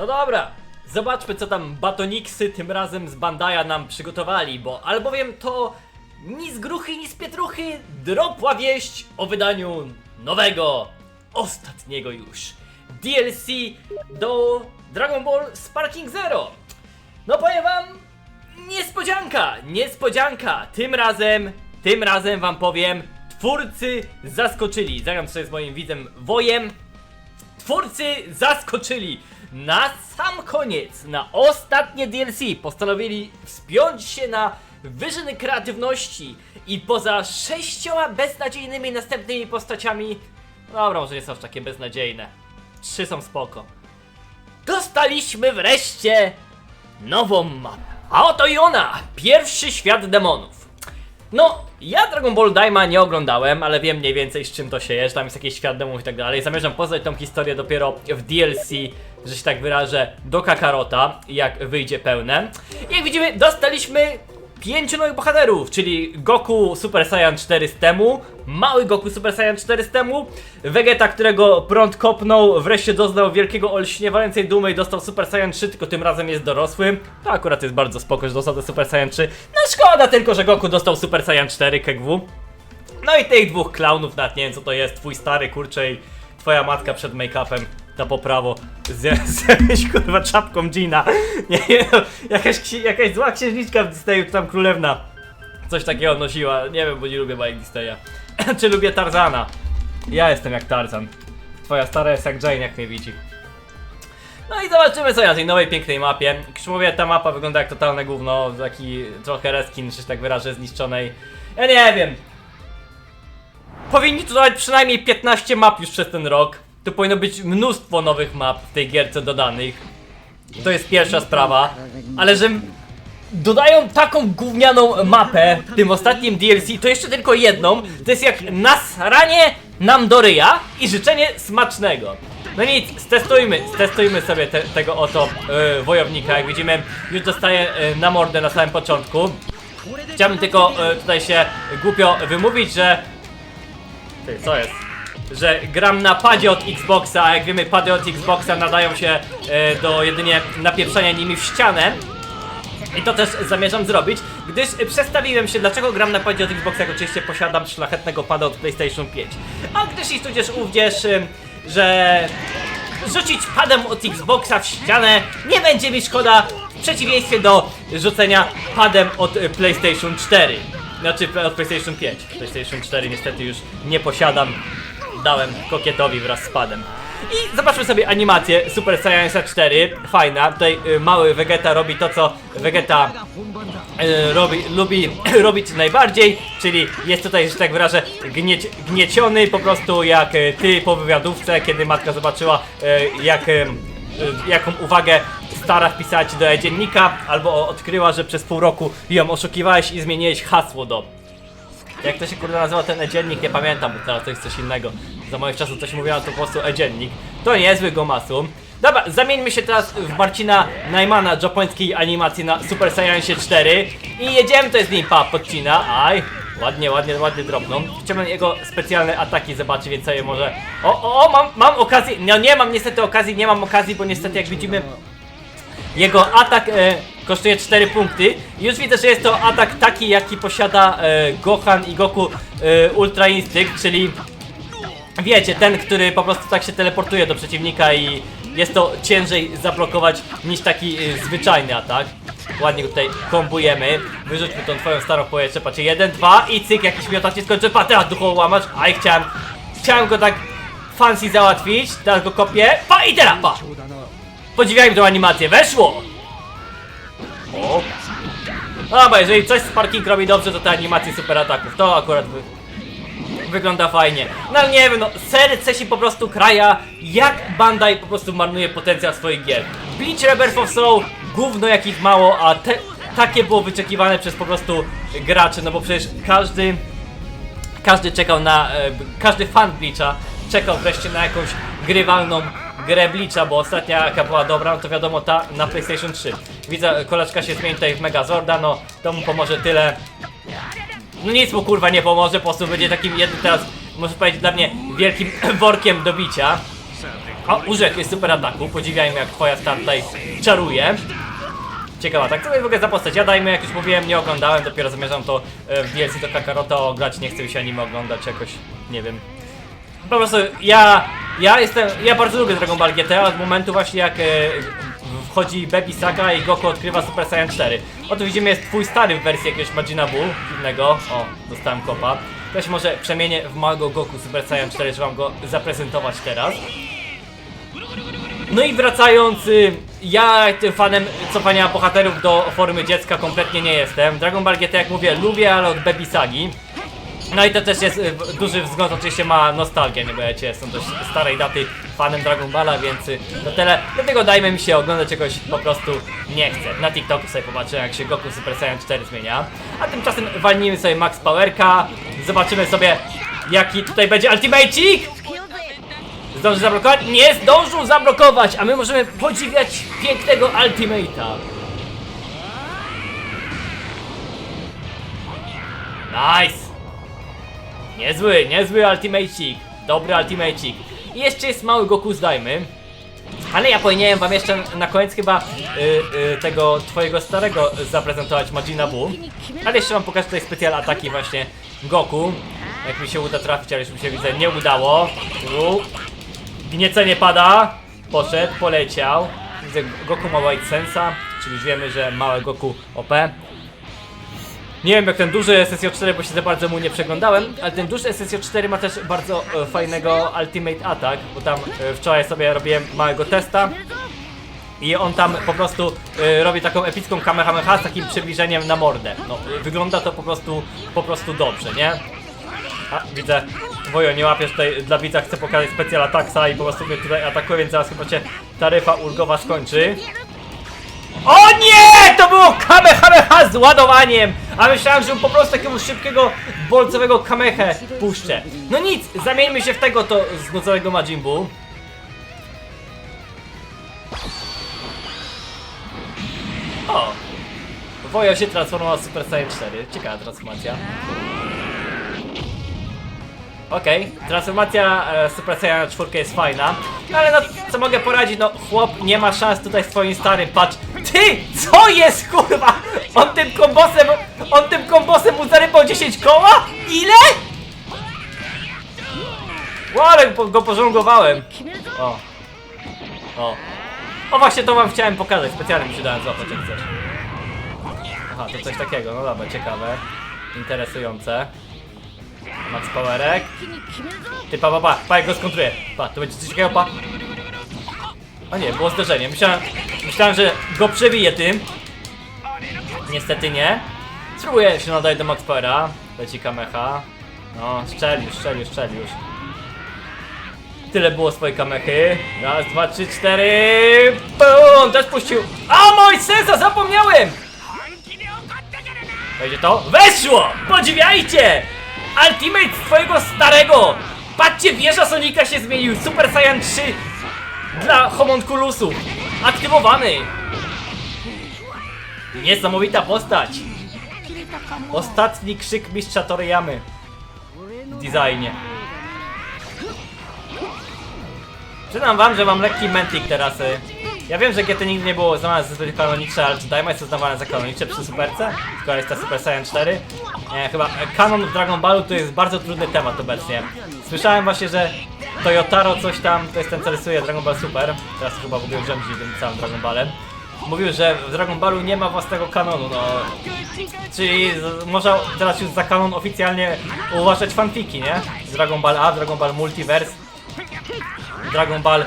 No dobra, zobaczmy co tam batoniksy tym razem z Bandaja nam przygotowali, bo albowiem to ni z gruchy, ni z pietruchy dropła wieść o wydaniu nowego, ostatniego już DLC do Dragon Ball Sparking Zero. No powiem wam, niespodzianka, niespodzianka, tym razem, tym razem wam powiem, twórcy zaskoczyli. Zagram sobie z moim widzem Wojem, Twórcy zaskoczyli! Na sam koniec, na ostatnie DLC postanowili wspiąć się na wyżyny kreatywności i poza sześcioma beznadziejnymi następnymi postaciami, no dobra, może nie są aż takie beznadziejne, trzy są spoko, dostaliśmy wreszcie nową mapę. A oto i ona! Pierwszy świat demonów. No, ja Dragon Ball Daima nie oglądałem, ale wiem mniej więcej z czym to się je, że tam jest jakiś świat demów i tak dalej. Zamierzam poznać tą historię dopiero w DLC, że się tak wyrażę, do Kakarota, jak wyjdzie pełne. I jak widzimy, dostaliśmy pięciu nowych bohaterów, czyli Goku Super Saiyan 4 z temu, mały Goku Super Saiyan 4 z temu, Vegeta, którego prąd kopnął, wreszcie doznał wielkiego olśniewającej dumy i dostał Super Saiyan 3, tylko tym razem jest dorosłym. To akurat jest bardzo spoko, że dostał ten Super Saiyan 3. No szkoda tylko, że Goku dostał Super Saiyan 4 KGW. No i tych dwóch klaunów, nawet nie wiem co to jest, twój stary kurczę i twoja matka przed make-upem na poprawo z, z jakąś kurwa czapką Gina. Nie wiem, jakaś, ksi- jakaś zła księżniczka w Disneyu, czy tam królewna. Coś takiego nosiła, nie wiem, bo nie lubię bajek Disneya. czy lubię Tarzana. Ja jestem jak Tarzan. Twoja stara jest jak Jane, jak mnie widzi. No i zobaczymy co na tej nowej pięknej mapie. Krzymowie, ta mapa wygląda jak totalne gówno, taki trochę reskin, że się tak wyrażę, zniszczonej. Ja nie wiem. Powinni tu dodać przynajmniej 15 map już przez ten rok. Tu powinno być mnóstwo nowych map w tej gierce dodanych. To jest pierwsza sprawa. Ale że dodają taką gównianą mapę w tym ostatnim DLC, to jeszcze tylko jedną. To jest jak nasranie nam do ryja i życzenie smacznego. No nic, stestujmy, stestujmy sobie te, tego oto yy, wojownika. Jak widzimy, już dostaje yy, na mordę na samym początku. Chciałbym tylko yy, tutaj się głupio wymówić, że ty, co jest? Że gram na padzie od Xboxa, a jak wiemy pady od Xboxa nadają się e, do jedynie napieprzania nimi w ścianę. I to też zamierzam zrobić, gdyż przestawiłem się, dlaczego gram na padzie od Xboxa, jak oczywiście posiadam szlachetnego pada od PlayStation 5. A gdyż i tudzież uwierz, ym, że rzucić padem od Xboxa w ścianę nie będzie mi szkoda, w przeciwieństwie do rzucenia padem od y, PlayStation 4. Znaczy od PlayStation 5. PlayStation 4 niestety już nie posiadam. Dałem kokietowi wraz z padem. I zobaczmy sobie animację Super Saiyan 4. Fajna. Tutaj y, mały Vegeta robi to, co Vegeta y, robi, lubi robić najbardziej, czyli jest tutaj, że tak wyrażę, gnieciony po prostu jak y, ty po wywiadówce, kiedy matka zobaczyła y, jak, y, y, jaką uwagę stara wpisać do dziennika, albo odkryła, że przez pół roku ją oszukiwałeś i zmieniłeś hasło do jak to się kurde nazywa ten e-dziennik, nie pamiętam, bo teraz to jest coś innego. Za moich czasów coś mówiłem, to po prostu e-dziennik. To niezły gomasu. Dobra, zamieńmy się teraz w Marcina Najmana japońskiej animacji na Super Saiyan 4 i jedziemy, to jest limpa podcina. Aj, ładnie, ładnie, ładnie drobną. Chciałbym jego specjalne ataki zobaczyć, więc sobie może... O, o, o, mam, mam okazję, no nie mam niestety okazji, nie mam okazji, bo niestety jak widzimy jego atak e, kosztuje 4 punkty. Już widzę, że jest to atak taki, jaki posiada e, Gohan i Goku e, Ultra Instinct, czyli wiecie, ten, który po prostu tak się teleportuje do przeciwnika i jest to ciężej zablokować niż taki e, zwyczajny atak. Ładnie go tutaj kombujemy. Wyrzućmy tą twoją starą powietrze. Patrzcie, jeden, dwa i cyk, jakiś miotacz nie skończy. Pa, teraz duchowo łamacz. Aj, chciałem, chciałem go tak fancy załatwić. Teraz go kopię. Pa i teraz, pa! Podziwiajmy tą animację, weszło! O! Dobra, jeżeli coś Sparking robi dobrze, to te animacje super ataków. To akurat wy... wygląda fajnie. No ale nie wiem, no serce się po prostu kraja, jak Bandai po prostu marnuje potencjał swoich gier. Bleach Rebirth of Soul, gówno jakich mało, a te, takie było wyczekiwane przez po prostu graczy, no bo przecież każdy każdy czekał na, e, każdy fan Bleacha czekał wreszcie na jakąś grywalną grę Bleacha, bo ostatnia jaka była dobra, no to wiadomo ta na PlayStation 3. Widzę, koleżka się zmieni tutaj w Megazorda, no to mu pomoże tyle. No nic mu kurwa nie pomoże, po prostu będzie takim jednym teraz, może powiedzieć dla mnie, wielkim workiem do bicia. A, użył jakiegoś super ataku, podziwiajmy jak twoja star tutaj czaruje. Ciekawa, tak? Co jest w ogóle za postać? Ja dajmy, jak już mówiłem, nie oglądałem, dopiero zamierzam to e, w DLC do Kakaroto grać, nie chcę mi się anime oglądać jakoś, nie wiem. Po prostu ja, ja jestem, ja bardzo lubię Dragon Ball GT od momentu właśnie jak e, wchodzi Baby Saga i Goku odkrywa Super Saiyan 4. Oto widzimy jest twój stary w wersji jakiegoś Majina Buu, innego. O, dostałem kopa. To się może przemienię w małego Goku Super Saiyan 4, żeby wam go zaprezentować teraz. No i wracając, y, ja tym fanem cofania bohaterów do formy dziecka kompletnie nie jestem. Dragon Ball GT, jak mówię, lubię, ale od Baby Sagi. No i to też jest w- duży wzgląd, oczywiście ma nostalgię, nie bo ja jestem dość starej daty fanem Dragon Balla, więc y, to tyle. Dlatego dajmy mi się oglądać czegoś po prostu nie chcę. Na TikToku sobie popatrzę, jak się Goku Super Saiyan 4 zmienia. A tymczasem walnijmy sobie Max Powerka, zobaczymy sobie jaki tutaj będzie Ultimate Zdąży zablokować? Nie zdążył zablokować, a my możemy podziwiać pięknego Ultimate'a. Nice! Niezły, niezły Ultimate'ik. Dobry Ultimate'ik. I jeszcze jest mały Goku zdajmy. Ale ja powinienem wam jeszcze na koniec chyba y, y, tego twojego starego zaprezentować Majina Buu. Ale jeszcze wam pokażę tutaj specjalne ataki właśnie Goku. Jak mi się uda trafić, ale już mi się widzę nie udało. Tu. Gniecenie pada. Poszedł, poleciał. Widzę Goku ma White Sensa, czyli już wiemy, że małe Goku OP. Nie wiem jak ten duży SSJ4, bo się za bardzo mu nie przeglądałem, ale ten duży SSJ4 ma też bardzo e, fajnego Ultimate Attack, bo tam e, wczoraj sobie robiłem małego testa i on tam po prostu e, robi taką epicką kamehameha z takim przybliżeniem na mordę. No, e, wygląda to po prostu, po prostu dobrze, nie? A, widzę, Wojo, nie łapiesz tutaj, dla widza chcę pokazać specjal ataksa i po prostu mnie tutaj atakuje, więc zaraz chyba cię taryfa ulgowa skończy. O nie! Było kamehameha z ładowaniem! A myślałem, że po prostu takiego szybkiego, bolcowego kamehę puszczę. No nic, zamieńmy się w tego to z nocowego. O! Wojo się transformował w Super Saiyan 4. Ciekawa transformacja. Okej, transformacja e, Super Saiyan 4 jest fajna, no ale no co mogę poradzić, no chłop nie ma szans tutaj z twoim starym, patrz Ty! Co jest kurwa? On tym kombosem, on tym kombosem mu zarypał 10 koła? Ile? Ło, ale po, go pożongowałem O O O właśnie to wam chciałem pokazać, specjalnie mi się dałem złapać jak Aha, to coś takiego, no dobra, ciekawe Interesujące Max Powerek. Ty pa, pa, pa, pa, jak go skontruję. Pa, to będzie coś takiego, pa. O nie, było zderzenie. Myślałem, myślałem, że go przebije tym. Niestety nie. Spróbuję się nadać do Max Powera. Leci kamecha. No, szczel już, szczel już, szczel już. Tyle było swojej kamechy. Raz, dwa, trzy, cztery. Bum! Też puścił. A, mój sensa, zapomniałem! Wejdzie to? Weszło! Podziwiajcie! Ultimate swojego starego! Patrzcie, wieża Sonika się zmienił! Super Saiyan 3 dla homunculusów! Aktywowany! Niesamowita postać! Ostatni krzyk mistrza Toriyamy w designie. Przyznam wam, że mam lekki mentik teraz. y. Ja wiem, że GT nigdy nie było uznawane za zbyt kanoniczne, ale czy Daima jest uznawane za kanoniczne przy Superce? Skoro jest ta Super Saiyan 4? Nie, chyba e, kanon w Dragon Ballu to jest bardzo trudny temat obecnie. Słyszałem właśnie, że Toyotaro coś tam, to jest ten co rysuje Dragon Ball Super, teraz chyba w ogóle rządzi tym całym Dragon Ballem. Mówił, że w Dragon Ballu nie ma własnego kanonu, no. Czyli można teraz już za kanon oficjalnie uważać fanfiki, nie? Dragon Ball A, Dragon Ball Multiverse, Dragon Ball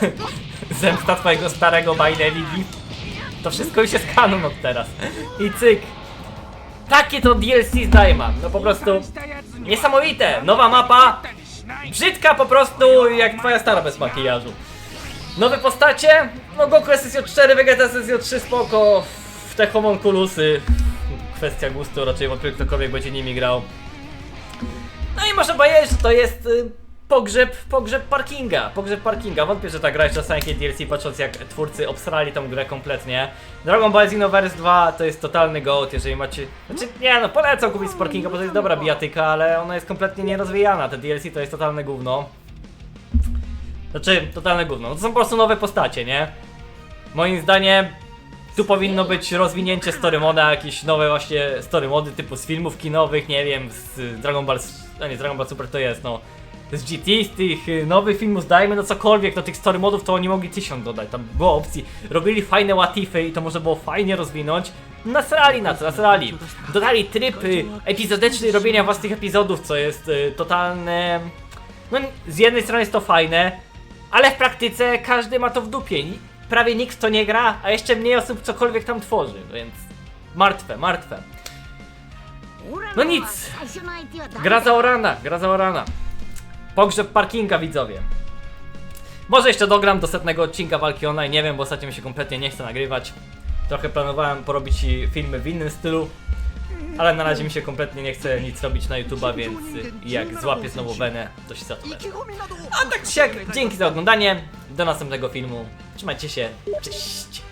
Zemsta twojego starego Bajne Ligi. To wszystko już jest kanon od teraz. I cyk. Takie to DLC z Daima. No po prostu niesamowite. Nowa mapa. Brzydka po prostu jak twoja stara bez makijażu. Nowe postacie. No Goku SSJ4, Vegeta SSJ3 spoko. W te homunculusy. Kwestia gustu, raczej wątpię ktokolwiek będzie nimi grał. No i można powiedzieć, że to jest y, pogrzeb, pogrzeb parkinga, pogrzeb parkinga. Wątpię, że ta gra jest czasami jakieś DLC, patrząc jak twórcy obsrali tą grę kompletnie. Dragon Ball Xenoverse 2 to jest totalny goat, jeżeli macie... Znaczy, nie no, polecam kupić z parkinga, bo to jest dobra bijatyka, ale ona jest kompletnie nierozwijana. Te DLC to jest totalne gówno. Znaczy, totalne gówno. No To są po prostu nowe postacie, nie? Moim zdaniem tu powinno być rozwinięcie story moda, jakieś nowe właśnie story mody typu z filmów kinowych, nie wiem, z Dragon Ball, a nie, z Dragon Ball Super to jest, no. Z GT, z tych y, nowych filmów dajmy, no cokolwiek, no tych story modów to oni mogli tysiąc dodać, tam było opcji, robili fajne łatify i to można było fajnie rozwinąć. Nasrali na to, nasrali. Dodali tryb y, epizodyczny robienia własnych epizodów, co jest y, totalne... No z jednej strony jest to fajne, ale w praktyce każdy ma to w dupie. Ni- Prawie nikt to nie gra, a jeszcze mniej osób cokolwiek tam tworzy, więc martwe, martwe. No nic. Gra za Orana, gra za Orana. Pogrzeb parkinga widzowie. Może jeszcze dogram do setnego odcinka walki online, nie wiem, bo ostatnio mi się kompletnie nie chce nagrywać. Trochę planowałem porobić filmy w innym stylu, ale na razie mi się kompletnie nie chce nic robić na YouTube'a, więc jak złapię znowu wenę, to się za to będę. A tak siak, dzięki za oglądanie, do następnego filmu, trzymajcie się, cześć!